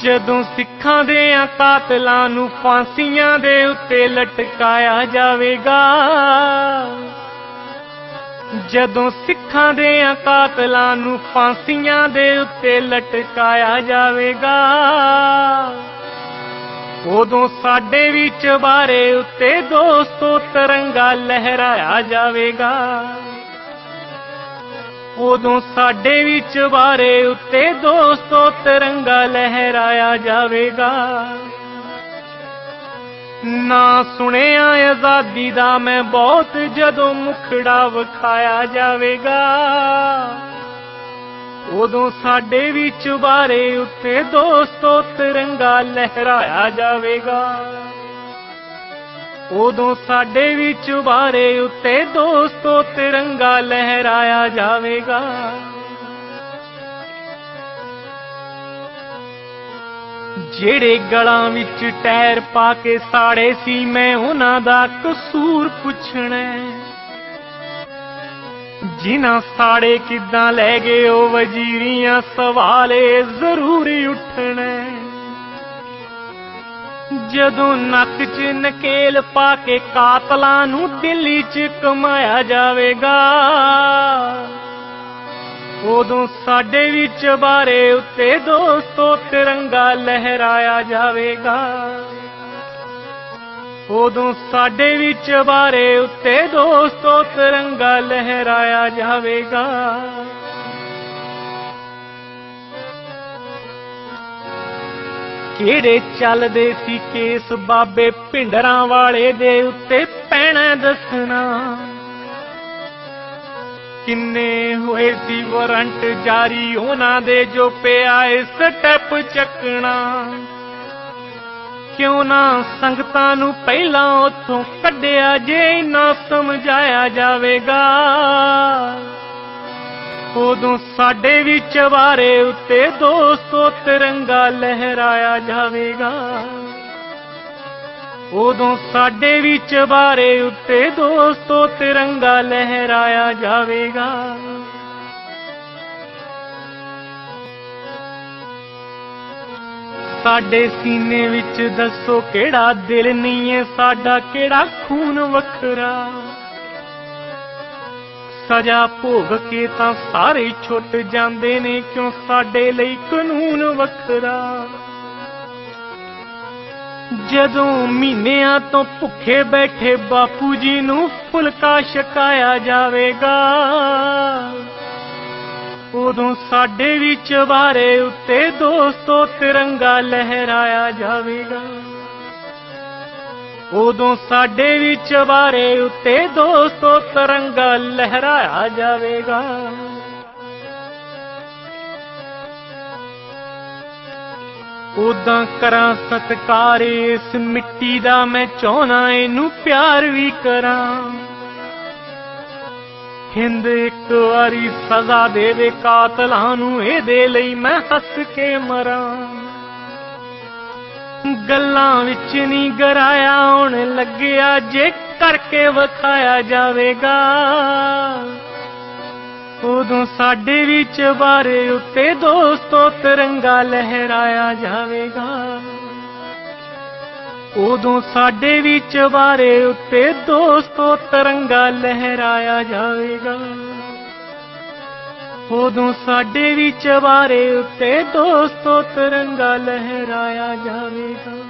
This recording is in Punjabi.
ਜਦੋਂ ਸਿੱਖਾਂ ਦੇ ਕਾਤਲਾਂ ਨੂੰ ਫਾਂਸੀਆਂ ਦੇ ਉੱਤੇ ਲਟਕਾਇਆ ਜਾਵੇਗਾ। ਜਦੋਂ ਸਿੱਖਾਂ ਦੇ ਕਾਤਲਾਂ ਨੂੰ ਫਾਂਸੀਆਂ ਦੇ ਉੱਤੇ ਲਟਕਾਇਆ ਜਾਵੇਗਾ, ਉਦੋਂ ਸਾਡੇ ਵੀ ਚਬਾਰੇ ਉੱਤੇ ਦੋਸਤੋ ਤਿਰੰਗਾ ਲਹਿਰਾਇਆ ਜਾਵੇਗਾ। ਉਦੋਂ ਸਾਡੇ ਵੀ ਬਾਰੇ ਉੱਤੇ ਦੋਸਤੋ ਤਿਰੰਗਾ ਲਹਿਰਾਇਆ ਜਾਵੇਗਾ। ਨਾ ਸੁਣਿਆ ਆਜ਼ਾਦੀ ਦਾ ਮੈਂ ਬਹੁਤ ਜਦੋਂ ਮੁਖੜਾ ਵਿਖਾਇਆ ਜਾਵੇਗਾ। ਉਦੋਂ ਸਾਡੇ ਵੀ ਬਾਰੇ ਉੱਤੇ ਦੋਸਤੋ ਤਿਰੰਗਾ ਲਹਿਰਾਇਆ ਜਾਵੇਗਾ। ਉਦੋਂ ਸਾਡੇ ਵੀ ਚੁਬਾਰੇ ਉੱਤੇ ਦੋਸਤੋ ਤਿਰੰਗਾ ਲਹਿਰਾਇਆ ਜਾਵੇਗਾ। ਜਿਹੜੇ ਗਲਾਂ ਵਿੱਚ ਟਾਇਰ ਪਾ ਕੇ ਸਾੜੇ ਸੀ, ਮੈਂ ਉਹਨਾਂ ਦਾ ਕਸੂਰ ਪੁੱਛਣਾ ਜਿਨ੍ਹਾਂ ਸਾੜੇ ਕਿੱਦਾਂ ਲੈ ਗਏ ਉਹ ਵਜ਼ੀਰੀਆਂ, ਸਵਾਲੇ ਜ਼ਰੂਰ ਉੱਠਣਾ। ਜਦੋਂ ਨੱਕ 'ਚ ਨਕੇਲ ਪਾ ਕੇ ਕਾਤਲਾਂ ਨੂੰ ਦਿੱਲੀ 'ਚ ਕਮਾਇਆ ਜਾਵੇਗਾ, ਉਦੋਂ ਸਾਡੇ ਵੀ ਚਬਾਰੇ ਉੱਤੇ ਦੋਸਤੋ ਤਿਰੰਗਾ ਲਹਿਰਾਇਆ ਜਾਵੇਗਾ। ਉਦੋਂ ਸਾਡੇ ਵੀ ਬਾਰੇ ਉੱਤੇ ਦੋਸਤੋ ਤਿਰੰਗਾ ਲਹਿਰਾਇਆ ਜਾਵੇਗਾ। ਕਿਹੜੇ ਚੱਲਦੇ ਸੀ ਕੇਸ ਬਾਬੇ ਭਿੰਡਰਾਂ ਵਾਲੇ ਦੇ ਉੱਤੇ ਪੈਣਾ ਦੱਸਣਾ? ਕਿੰਨੇ ਹੋਏ ਸੀ ਵਾਰੰਟ ਜਾਰੀ ਉਹਨਾਂ ਦੇ ਜੋ ਪਿਆ ਏ ਸਟੈਪ ਚੱਕਣਾ? ਕਿਉਂ ਨਾ ਸੰਗਤਾਂ ਨੂੰ ਪਹਿਲਾਂ ਉੱਥੋਂ ਕੱਢਿਆ ਜੇ ਨਾ ਸਮਝਾਇਆ ਜਾਵੇਗਾ? ਉਦੋਂ ਸਾਡੇ ਵੀ ਚਵਾਰੇ ਉੱਤੇ ਦੋਸਤੋ ਤਿਰੰਗਾ ਲਹਿਰਾਇਆ ਜਾਵੇਗਾ। ਉਦੋਂ ਸਾਡੇ ਵੀ ਚਬਾਰੇ ਉੱਤੇ ਦੋਸਤੋ ਤਿਰੰਗਾ ਲਹਿਰਾਇਆ ਜਾਵੇਗਾ। ਸਾਡੇ ਸੀਨੇ ਵਿੱਚ ਦੱਸੋ ਕਿਹੜਾ ਦਿਲ ਨਹੀਂ ਹੈ, ਸਾਡਾ ਕਿਹੜਾ ਖੂਨ ਵੱਖਰਾ। ਸਜ਼ਾ ਭੋਗ ਕੇ ਤਾਂ ਸਾਰੇ ਛੁੱਟ ਜਾਂਦੇ ਨੇ, ਕਿਉਂ ਸਾਡੇ ਲਈ ਕਾਨੂੰਨ ਵੱਖਰਾ? ਜਦੋਂ ਮਹੀਨਿਆਂ ਤੋਂ ਭੁੱਖੇ ਬੈਠੇ ਬਾਪੂ ਜੀ ਨੂੰ ਫੁਲਕਾ ਛਕਾਇਆ ਜਾਵੇਗਾ, ਉਦੋਂ ਸਾਡੇ ਵੀ ਚਬਾਰੇ ਉੱਤੇ ਦੋਸਤੋ ਤਿਰੰਗਾ ਲਹਿਰਾਇਆ ਜਾਵੇਗਾ। ਉਦੋਂ ਸਾਡੇ ਵੀ ਚਬਾਰੇ ਉੱਤੇ ਦੋਸਤੋ ਤਰੰਗਾ ਲਹਿਰਾਇਆ ਜਾਵੇਗਾ। ਉਦਾਂ ਕਰਾਂ ਸਤਕਾਰ ਇਸ ਮਿੱਟੀ ਦਾ ਮੈਂ ਚਾਹਣਾ ਇਹਨੂੰ ਪਿਆਰ ਵੀ ਕਰਾਂ। ਹਿੰਦ ਇੱਕ ਵਾਰੀ ਸਜ਼ਾ ਦੇਵੇ ਕਾਤਲਾਂ ਨੂੰ, ਇਹਦੇ ਲਈ ਮੈਂ ਹੱਸ ਕੇ ਮਰਾਂ। ਗੱਲਾਂ ਵਿੱਚ ਨਹੀਂ ਗਰਾਇਆ, ਹੁਣ ਲੱਗਿਆ ਜੇ ਕਰਕੇ ਵਿਖਾਇਆ ਜਾਵੇਗਾ। ਉਦੋਂ ਸਾਡੇ ਵੀ ਚਬਾਰੇ ਉੱਤੇ ਦੋਸਤੋ ਤਿਰੰਗਾ ਲਹਿਰਾਇਆ ਜਾਵੇਗਾ। ਉਦੋਂ ਸਾਡੇ ਵੀ ਚਬਾਰੇ ਉੱਤੇ ਦੋਸਤੋ ਤਿਰੰਗਾ ਲਹਿਰਾਇਆ ਜਾਵੇਗਾ। ਉਦੋਂ ਸਾਡੇ ਵੀ ਚਬਾਰੇ ਉੱਤੇ ਦੋਸਤੋ ਤਿਰੰਗਾ ਲਹਿਰਾਇਆ ਜਾਵੇਗਾ।